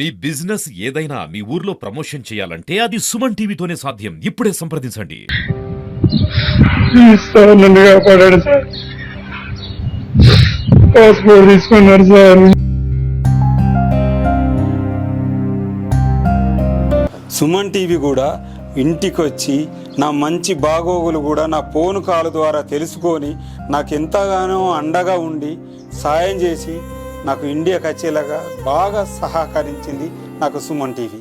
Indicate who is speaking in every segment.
Speaker 1: మీ business ఏదైనా మీ ఊర్లో promotion చేయాలంటే అది సుమన్ టీవీతోనే సాధ్యం. ఇప్పుడే సంప్రదించండి.
Speaker 2: సార్ నన్ను కాపాడాడు సార్. పాస్పోర్ట్ తీసుకున్నారు సార్.
Speaker 3: సుమన్ టీవీ కూడా ఇంటికి వచ్చి నా మంచి బాగోగులు కూడా నా ఫోన్ కాల్ ద్వారా తెలుసుకొని నాకు ఎంతగానో అండగా ఉండి సాయం చేసి నాకు ఇండియాకి వచ్చేలాగా బాగా సహకరించింది నాకు సుమన్ టీవీ.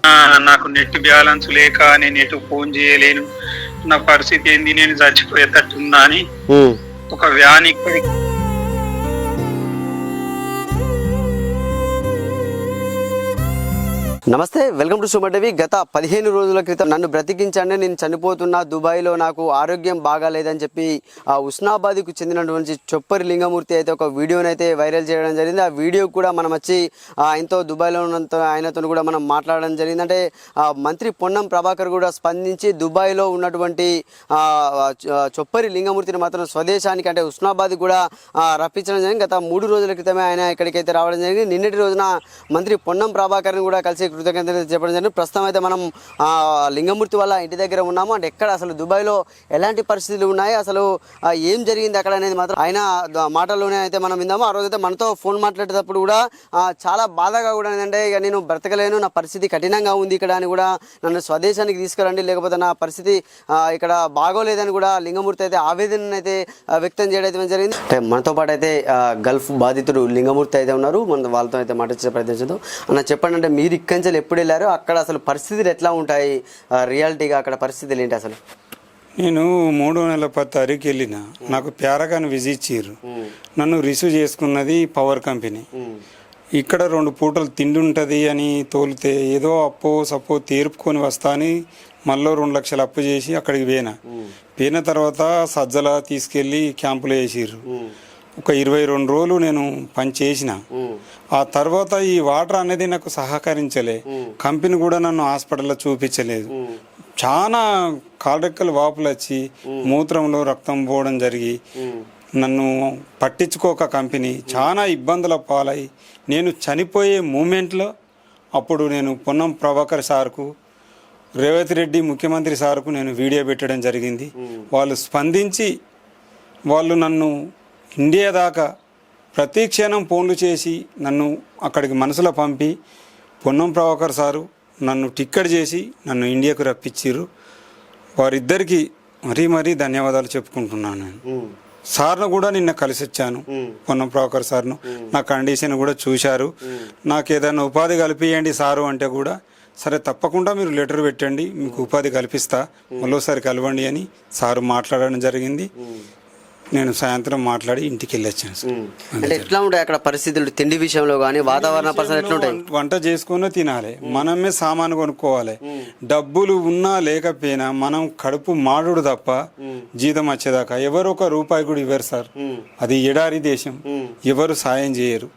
Speaker 4: నాకు నెట్ బ్యాలెన్స్ లేక నేను ఎటు ఫోన్ చేయలేను. నా పరిస్థితి ఏంది? నేను చచ్చిపోయేటట్టున్నా అని. ఒక వ్యాన్ ఇక్కడి
Speaker 5: నమస్తే వెల్కమ్ టు సుమటవి గత పదిహేను రోజుల క్రితం నన్ను బ్రతికించండి నేను చనిపోతున్నా దుబాయ్లో నాకు ఆరోగ్యం బాగాలేదని చెప్పి ఆ ఉస్నాబాద్కు చెందినటువంటి చొప్పరి లింగమూర్తి అయితే ఒక వీడియోని అయితే వైరల్ చేయడం జరిగింది. ఆ వీడియో కూడా మనం వచ్చి ఆయనతో దుబాయ్లో ఉన్నంత ఆయనతో కూడా మనం మాట్లాడడం జరిగింది. అంటే మంత్రి పొన్నం ప్రభాకర్ కూడా స్పందించి దుబాయ్లో ఉన్నటువంటి చొప్పరి లింగమూర్తిని మాత్రం స్వదేశానికి అంటే ఉస్నాబాద్ కూడా రప్పించడం జరిగింది. గత మూడు రోజుల క్రితమే ఆయన ఇక్కడికైతే రావడం జరిగింది. నిన్నటి రోజున మంత్రి పొన్నం ప్రభాకర్ని కూడా కలిసి కృతజ్ఞతలు చెప్పడం జరిగింది. ప్రస్తుతం అయితే మనం లింగమూర్తి వాళ్ళ ఇంటి దగ్గర ఉన్నాము. అంటే ఎక్కడ అసలు దుబాయ్లో ఎలాంటి పరిస్థితులు ఉన్నాయి? అసలు ఏం జరిగింది అక్కడ అనేది మాత్రం ఆయన మాటల్లోనే అయితే మనం విందాము. ఆ రోజైతే మనతో ఫోన్ మాట్లాడేటప్పుడు కూడా చాలా బాధగా కూడా ఏంటంటే ఇక నేను బ్రతకలేను నా పరిస్థితి కఠినంగా ఉంది ఇక్కడ అని కూడా నన్ను స్వదేశానికి తీసుకురండి. లేకపోతే నా పరిస్థితి ఇక్కడ బాగోలేదని కూడా లింగమూర్తి అయితే ఆవేదన అయితే వ్యక్తం చేయడం అయితే జరిగింది. అంటే మనతో పాటు అయితే గల్ఫ్ బాధితుడు లింగమూర్తి అయితే ఉన్నారు. మనం వాళ్ళతో అయితే మాట్లాడే ప్రయత్నించదు. అన్న చెప్పండి అంటే మీరు ఇక్కడి నుంచి ఎప్పుడు వెళ్ళారు? అక్కడ అసలు పరిస్థితులు ఎట్లా ఉంటాయి? రియాలిటీగా అక్కడ పరిస్థితులు ఏంటి అసలు?
Speaker 3: నేను మూడో నెల పది తారీఖు వెళ్ళిన. నాకు ప్యారగాన్ విజిట్ చేయరు. నన్ను రిసీవ్ చేసుకున్నది పవర్ కంపెనీ. ఇక్కడ రెండు పూటలు తిండి ఉంటుంది అని తోలితే ఏదో అప్పో సప్పో తీర్పుకొని వస్తా అని మళ్ళీ రెండు లక్షలు అప్పు చేసి అక్కడికి పోయినా. పోయిన తర్వాత సజ్జల తీసుకెళ్ళి క్యాంపులో వేసిర్రు. ఒక ఇరవై రెండు రోజులు నేను పని చేసిన. ఆ తర్వాత ఈ వాటర్ అనేది నాకు సహకరించలే. కంపెనీ కూడా నన్ను హాస్పిటల్లో చూపించలేదు. చాలా కాళ్ళరెక్కలు వాపులు వచ్చి మూత్రంలో రక్తం పోవడం జరిగి నన్ను పట్టించుకోక కంపెనీ. చాలా ఇబ్బందుల పాలై నేను చనిపోయే మూమెంట్లో అప్పుడు నేను పొన్నం ప్రభాకర్ సార్కు రేవంత్ రెడ్డి ముఖ్యమంత్రి సార్కు నేను వీడియో పెట్టడం జరిగింది. వాళ్ళు స్పందించి వాళ్ళు నన్ను ఇండియా దాకా ప్రతి క్షణం ఫోన్లు చేసి నన్ను అక్కడికి మనసులో పంపి పొన్నం ప్రభాకర్ సారు నన్ను టిక్కెట్ చేసి నన్ను ఇండియాకు రప్పించారు వారిద్దరికి మరీ మరీ ధన్యవాదాలు చెప్పుకుంటున్నాను నేను. సార్ను కూడా నిన్న కలిసి వచ్చాను పొన్నం ప్రభాకర్ సార్ను. నా కండిషన్ కూడా చూశారు. నాకు ఏదైనా ఉపాధి కల్పియండి సారు అంటే కూడా సరే తప్పకుండా మీరు లెటర్ పెట్టండి మీకు ఉపాధి కల్పిస్తా మరోసారి కలవండి అని సారు మాట్లాడడం జరిగింది. నేను సాయంత్రం మాట్లాడి ఇంటికి వెళ్ళొచ్చాను సార్
Speaker 5: అంటే ఎట్లా ఉంటాయి అక్కడ పరిస్థితులు? తిండి విషయంలో కానీ వాతావరణ పరిస్థితులు ఎట్లా ఉంటాయి?
Speaker 3: వంట చేసుకుని తినాలి. మనమే సామాను కొనుక్కోవాలి. డబ్బులు ఉన్నా లేకపోయినా మనం కడుపు మాడుడు తప్ప జీతం వచ్చేదాకా ఎవరు ఒక రూపాయి కూడా ఇవ్వరు సార్. అది ఎడారి దేశం. ఎవరు సాయం చేయరు.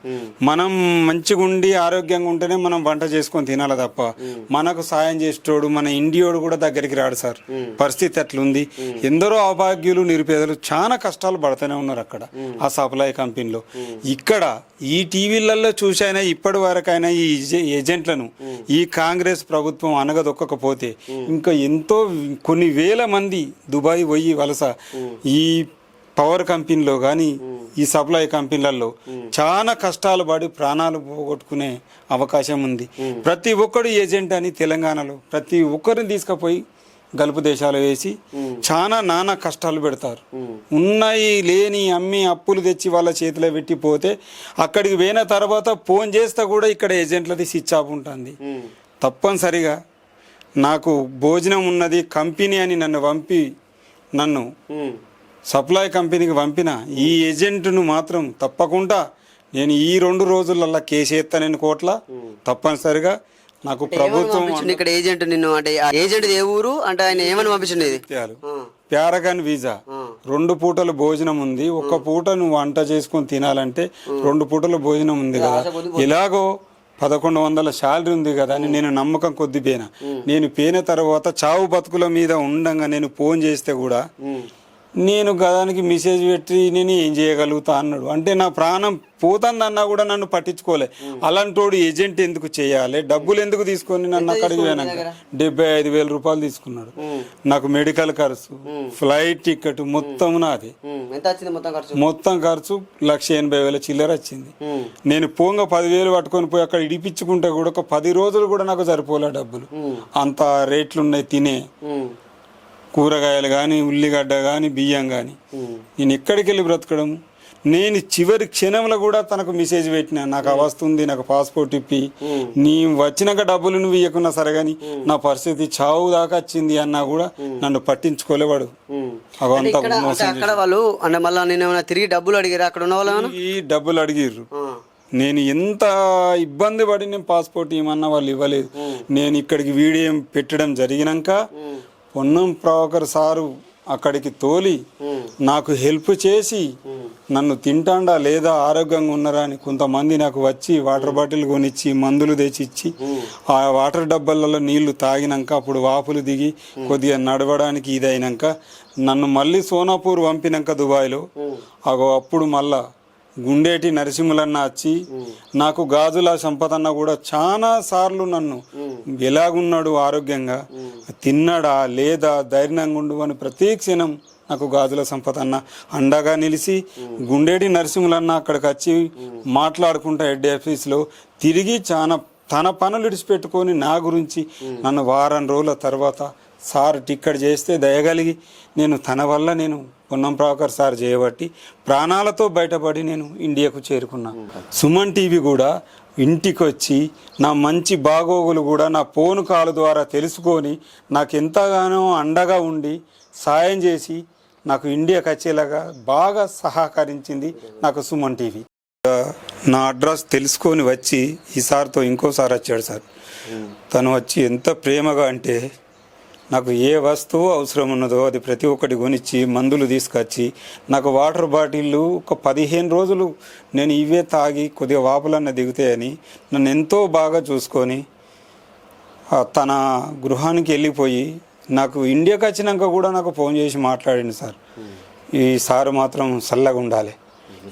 Speaker 3: మనం మంచిగా ఉండి ఆరోగ్యంగా ఉంటేనే మనం వంట చేసుకొని తినాలి తప్ప మనకు సాయం చేసేటోడు మన ఇండియోడు కూడా దగ్గరికి రాడు సార్. పరిస్థితి అట్లుంది. ఎందరో అభాగ్యులు నిరుపేదలు చాలా కష్టాలు పడుతూనే ఉన్నారు అక్కడ ఆ సప్లై కంపెనీలో. ఇక్కడ ఈ టీవీలలో చూసైనా ఇప్పటి వరకైనా ఈ ఏజె- ఏజెంట్లను ఈ కాంగ్రెస్ ప్రభుత్వం అనగదొక్కకపోతే ఇంకా ఎంతో కొన్ని వేల మంది దుబాయ్ పోయి వలస ఈ పవర్ కంపెనీలో కానీ ఈ సప్లై కంపెనీలలో చాలా కష్టాలు పడి ప్రాణాలు పోగొట్టుకునే అవకాశం ఉంది. ప్రతి ఒక్కడు ఏజెంట్ అని తెలంగాణలో ప్రతి ఒక్కరిని తీసుకుపోయి గల్ఫ్ దేశాలు వేసి చాలా నానా కష్టాలు పెడతారు. ఉన్నాయి లేని అమ్మి అప్పులు తెచ్చి వాళ్ళ చేతిలో పెట్టి పోతే అక్కడికి పోయిన తర్వాత ఫోన్ చేస్తే కూడా ఇక్కడ ఏజెంట్లది స్విచ్ ఆఫ్ ఉంటుంది. తప్పనిసరిగా నాకు భోజనం ఉన్నది కంపెనీ అని నన్ను పంపి నన్ను సప్లై కంపెనీకి పంపిన ఈ ఏజెంట్ను మాత్రం తప్పకుండా నేను ఈ రెండు రోజులల్లా కేసు ఎత్తానని కోట్ల తప్పనిసరిగా నాకు ప్రభుత్వం
Speaker 5: పంపించిండు? ఇక్కడ ఏజెంట్ నిన్ను అంటే ఆ ఏజెంట్ ఏ ఊరు? అంటే ఆయన ఏమని పంపించిండు ఇది.
Speaker 3: ప్యారగాన్ వీసా రెండు పూటలు భోజనం ఉంది. ఒక్క పూట నువ్వు వంట చేసుకొని తినాలంటే రెండు పూటలు భోజనం ఉంది కదా. ఇలాగో పదకొండు వందల శాలరీ ఉంది కదా అని నేను నమ్మకం కొద్ది పోయినా నేను పోయిన తర్వాత చావు బతుకుల మీద ఉండంగా నేను ఫోన్ చేస్తే కూడా నేను గదానికి మెసేజ్ పెట్టి నేను ఏం చేయగలుగుతా అన్నాడు. అంటే నా ప్రాణం పోతుందన్నా కూడా నన్ను పట్టించుకోలే. అలాంటోడు ఏజెంట్ ఎందుకు చేయాలి? డబ్బులు ఎందుకు తీసుకొని నన్ను అక్కడికి పోయినాక? డెబ్బై ఐదు వేల రూపాయలు తీసుకున్నాడు. నాకు మెడికల్ ఖర్చు ఫ్లైట్ టికెట్ మొత్తం నాది.
Speaker 5: మొత్తం ఖర్చు?
Speaker 3: మొత్తం ఖర్చు లక్ష ఎనభై వేల చిల్లర వచ్చింది. నేను పోంగ పదివేలు పట్టుకొని పోయి అక్కడ ఇడిపించుకుంటే కూడా ఒక పది రోజులు కూడా నాకు సరిపోలే డబ్బులు. అంత రేట్లు ఉన్నాయి తినే. కూరగాయలు కానీ ఉల్లిగడ్డ కానీ బియ్యం కానీ నేను ఎక్కడికి వెళ్ళి బ్రతకడం? నేను చివరి క్షణంలో కూడా తనకు మెసేజ్ పెట్టిన నాకు వస్తుంది నాకు పాస్పోర్ట్ ఇప్పి. నీ వచ్చినాక డబ్బులు నువ్వు ఇవ్వకున్నా సరే కానీ నా పరిస్థితి చావు దాకా వచ్చింది అన్నా కూడా నన్ను పట్టించుకోలేవాడు.
Speaker 5: అక్కడ వాళ్ళు అంటే మళ్ళీ నేను ఏమైనా తిరిగి డబ్బులు అడిగారు? అక్కడ ఉన్న వాళ్ళు ఏమైనా?
Speaker 3: ఈ డబ్బులు అడిగిర్రు. నేను ఎంత ఇబ్బంది పడి నేను పాస్పోర్ట్ ఇవ్వమన్నా వాళ్ళు ఇవ్వలేదు. నేను ఇక్కడికి వీడియో పెట్టడం జరిగినాక పొన్నం ప్రభాకర్ సారు అక్కడికి తోలి నాకు హెల్ప్ చేసి నన్ను తింటాండా లేదా ఆరోగ్యంగా ఉన్నారా అని కొంతమంది నాకు వచ్చి వాటర్ బాటిల్ కొనిచ్చి మందులు తెచ్చిచ్చి ఆ వాటర్ డబ్బాలలో నీళ్ళు తాగినాక అప్పుడు వాపులు దిగి కొద్దిగా నడవడానికి ఇదైనాక నన్ను మళ్ళీ సోనాపూర్ పంపినాక దుబాయ్లో అగో అప్పుడు మళ్ళా గుండేటి నరసింహులన్న వచ్చి నాకు గాజుల సంపదన్న కూడా చాలా సార్లు నన్ను ఎలాగున్నాడు ఆరోగ్యంగా తిన్నాడా లేదా ధైర్యంగా ఉండు అని ప్రతి క్షణం నాకు గాజుల సంపదన్న అండగా నిలిచి గుండేటి నరసింహులన్న అక్కడికి వచ్చి మాట్లాడుకుంటా హెడ్ ఆఫీస్లో తిరిగి చాలా తన పనులు విడిచిపెట్టుకొని నా గురించి నన్ను వారం రోజుల తర్వాత సార్ టిక్కెట్ చేస్తే దయగలిగి నేను తన వల్ల నేను పొన్నం ప్రభాకర్ సార్ చేయబట్టి ప్రాణాలతో బయటపడి నేను ఇండియాకు చేరుకున్నా. సుమన్ టీవీ కూడా ఇంటికి వచ్చి నా మంచి బాగోగులు కూడా నా ఫోన్ కాల్ ద్వారా తెలుసుకొని నాకు ఎంతగానో అండగా ఉండి సాయం చేసి నాకు ఇండియాకి వచ్చేలాగా బాగా సహకరించింది నాకు సుమన్ టీవీ. నా అడ్రస్ తెలుసుకొని వచ్చి ఈ సార్తో ఇంకోసారి వచ్చాడు సార్. తను వచ్చి ఎంత ప్రేమగా అంటే నాకు ఏ వస్తువు అవసరం ఉన్నదో అది ప్రతి ఒక్కటి కొనిచ్చి మందులు తీసుకొచ్చి నాకు వాటర్ బాటిళ్ళు ఒక పదిహేను రోజులు నేను ఇవే తాగి కొద్దిగా వాపులన్న దిగుతాయని నన్ను ఎంతో బాగా చూసుకొని తన గృహానికి వెళ్ళిపోయి నాకు ఇండియాకి వచ్చినాక కూడా నాకు ఫోన్ చేసి మాట్లాడింది సార్. ఈ సారు మాత్రం చల్లగా ఉండాలి.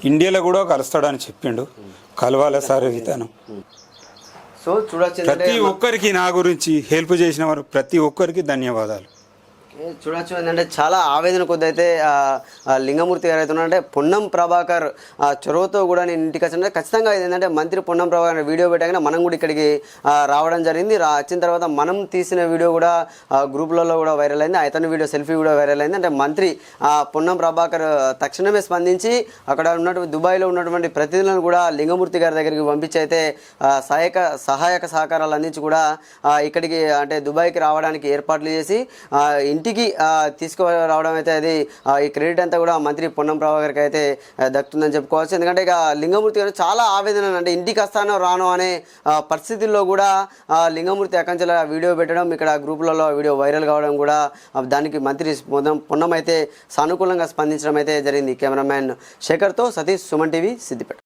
Speaker 3: ఇండియాలో కూడా కలుస్తాడని చెప్పిండు. కలవాలి సార్ ఇతను
Speaker 5: సో చూడొచ్చు
Speaker 3: ప్రతి ఒక్కరికి నా గురించి హెల్ప్ చేసిన వారు ప్రతి ఒక్కరికి ధన్యవాదాలు.
Speaker 5: చూడొచ్చు. ఏంటంటే చాలా ఆవేదన కొద్దైతే లింగమూర్తి గారు అయితే ఉన్నారంటే పొన్నం ప్రభాకర్ చొరవతో కూడా నేను ఇంటికి వచ్చిన. ఖచ్చితంగా ఇది ఏంటంటే మంత్రి పొన్నం ప్రభాకర్ వీడియో పెట్టగానే మనం కూడా ఇక్కడికి రావడం జరిగింది. వచ్చిన తర్వాత మనం తీసిన వీడియో కూడా గ్రూపులలో కూడా వైరల్ అయింది. అతని వీడియో సెల్ఫీ కూడా వైరల్ అయింది. అంటే మంత్రి ఆ, పొన్నం ప్రభాకర్ తక్షణమే స్పందించి అక్కడ ఉన్నటువంటి దుబాయ్లో ఉన్నటువంటి ప్రతినిధులను కూడా లింగమూర్తి గారి దగ్గరికి పంపించి అయితే సహాయక సహాయక సహకారాలు అందించి కూడా ఇక్కడికి అంటే దుబాయ్కి రావడానికి ఏర్పాట్లు చేసి ఇంటి ఇంటికి తీసుకురావడం అయితే అది ఈ క్రెడిట్ అంతా కూడా మంత్రి పొన్నం ప్రభాకర్కి అయితే దక్కుతుందని చెప్పుకోవచ్చు. ఎందుకంటే ఇక లింగమూర్తి గారు చాలా ఆవేదన అంటే ఇంటికి వస్తానో రానో అనే పరిస్థితుల్లో కూడా లింగమూర్తి అకంచెల వీడియో పెట్టడం ఇక్కడ గ్రూపులలో వీడియో వైరల్ కావడం కూడా దానికి మంత్రి పొన్నం అయితే సానుకూలంగా స్పందించడం అయితే జరిగింది కెమెరామ్యాన్ శేఖర్తో సతీష్ సుమన్ టీవీ సిద్దిపేట.